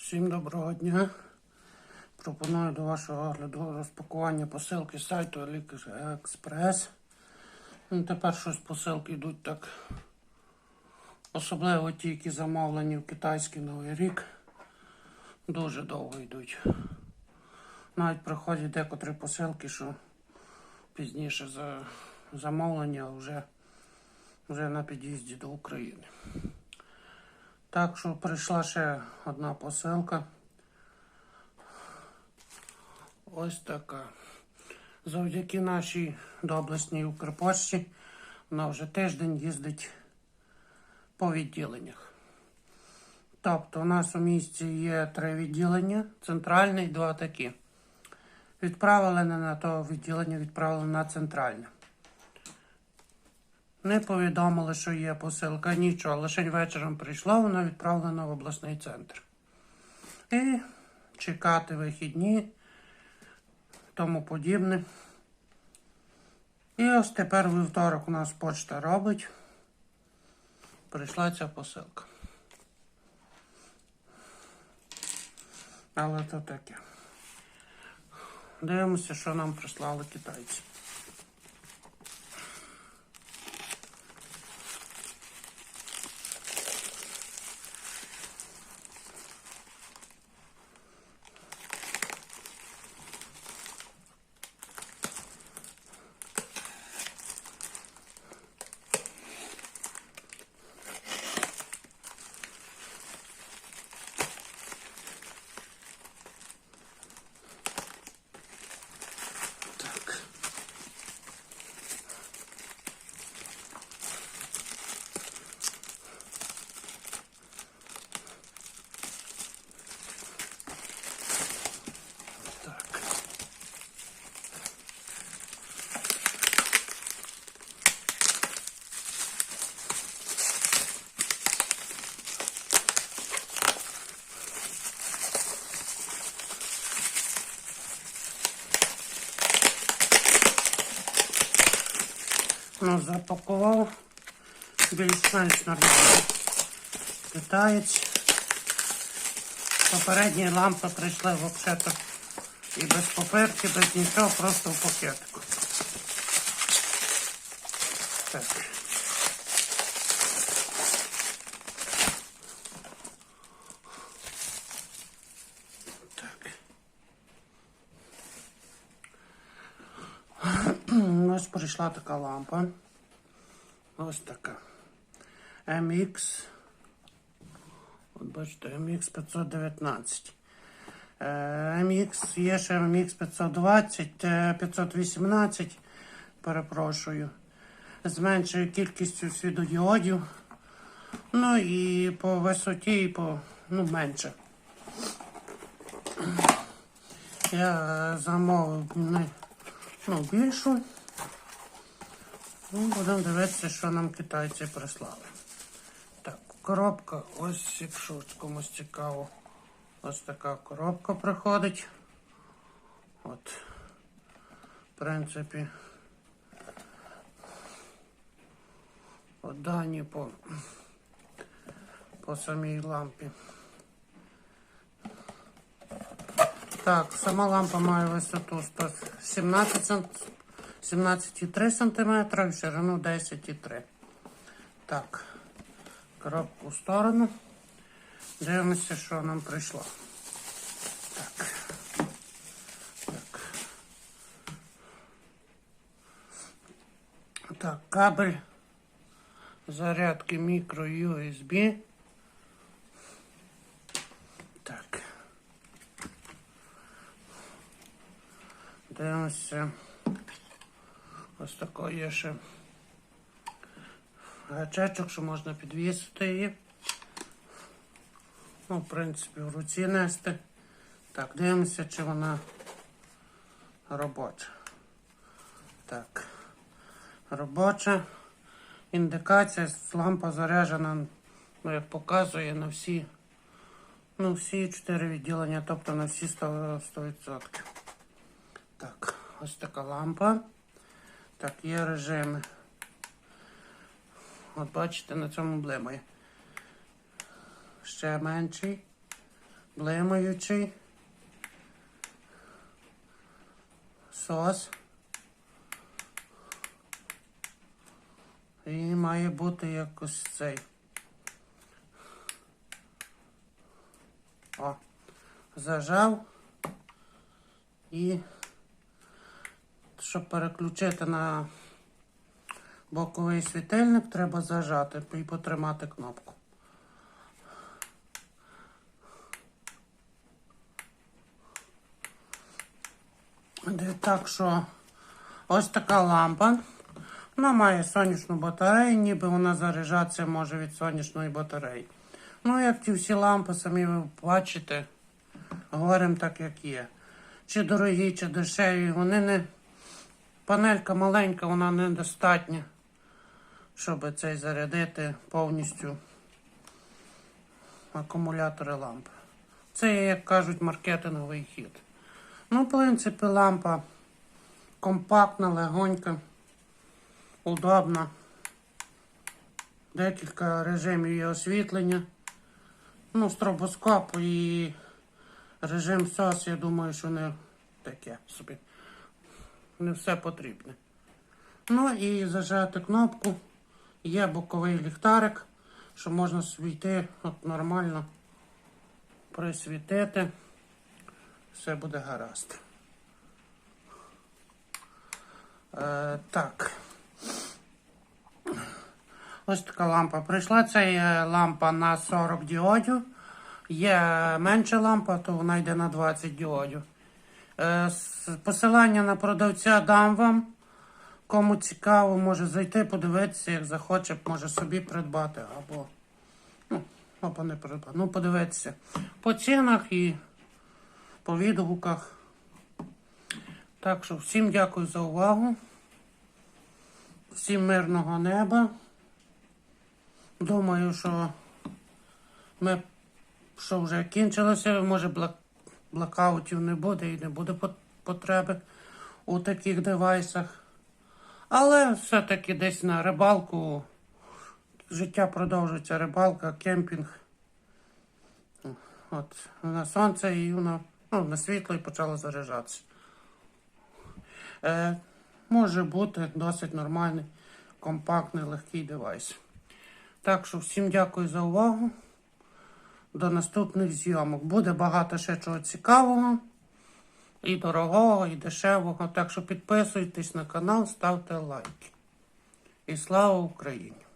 Всім доброго дня. Пропоную до вашого огляду розпакування посилки з сайту AliExpress. Ну, тепер щось посилки йдуть так. Особливо ті, які замовлені в китайський новий рік. Дуже довго йдуть. Навіть приходять декотрі посилки, що пізніше за замовлення вже, вже на під'їзді до України. Так що прийшла ще одна посилка. Ось така. Завдяки нашій доблесній Укрпошті вона вже тиждень їздить по відділеннях. Тобто у нас у місті є три відділення, центральне і два такі. Відправили не на то відділення, відправили на центральне. Не повідомили, що є посилка, нічого. Лише вечором прийшла, вона відправлена в обласний центр. І чекати вихідні, тому подібне. І ось тепер вівторок у нас почта робить. Прийшла ця посилка. Але то таке. Дивимося, що нам прислали китайці. Ну, запакував більш-менш нормально. Китаєць. Попередні лампи прийшли взагалі і без папирки, без нічого, просто в пакетику. Так. Так. Ось прийшла така лампа. Ось така. MX. От бачите, MX 519. Е, MX є ще MX 520, е, 518, перепрошую. З меншою кількістю світодіодів. Ну і по висоті, і по ну, менше. Я е, замовив ну, більшу. Ну, будемо дивитися, що нам китайці прислали. Так, коробка, ось якщо комусь цікаво, ось така коробка приходить. От, в принципі, от дані по, по самій лампі. Так, сама лампа має висоту 117 см. 17,3 см і ширину 10,3 Так, коробку в сторону. Дивимося, що нам прийшло. Так. Так. Так, кабель зарядки мікро USB. Так. Дивимося. Ось такий є ще гачечок, що можна підвісити її. Ну, в принципі, в руці нести. Так, дивимося, чи вона робоча. Так. Робоча. Індикація, лампа заряджена, ну, як показує, на всі, ну, всі чотири відділення, тобто на всі 100%. 100%. Так, ось така лампа. Так, є режими. От бачите, на цьому блимає. Ще менший. блимаючий. Сос. І має бути якось цей. О, зажав. І щоб переключити на боковий світильник, треба зажати і потримати кнопку. Так що ось така лампа. Вона має сонячну батарею, ніби вона заряджатися може від сонячної батареї. Ну, як ті всі лампи, самі ви бачите, говоримо так, як є. Чи дорогі, чи дешеві, вони не. Панелька маленька, вона недостатня, щоб цей зарядити повністю акумулятори лампи. Це як кажуть, маркетинговий хід. Ну, в принципі, лампа компактна, легонька, удобна. Декілька режимів є освітлення. Ну, стробоскоп і режим SOS, я думаю, що не таке собі. Не все потрібне. Ну і зажати кнопку. Є боковий ліхтарик, що можна світи от нормально присвітити. Все буде гаразд. Е, так. Ось така лампа прийшла. Це є лампа на 40 діодів. Є менша лампа, то вона йде на 20 діодів. Е, посилання на продавця дам вам. Кому цікаво, може зайти, подивитися, як захоче, може собі придбати або, ну, або не придбати. Ну, подивитися по цінах і по відгуках. Так що всім дякую за увагу. Всім мирного неба. Думаю, що ми що вже кінчилося, може блак, блокаутів не буде і не буде потреби у таких девайсах. Але все-таки десь на рибалку життя продовжується, рибалка, кемпінг. От, на сонце і воно ну, на світло і почало заряджатися. Е, може бути досить нормальний, компактний, легкий девайс. Так що всім дякую за увагу. До наступних зйомок. Буде багато ще чого цікавого, і дорогого, і дешевого. Так що підписуйтесь на канал, ставте лайки. І слава Україні!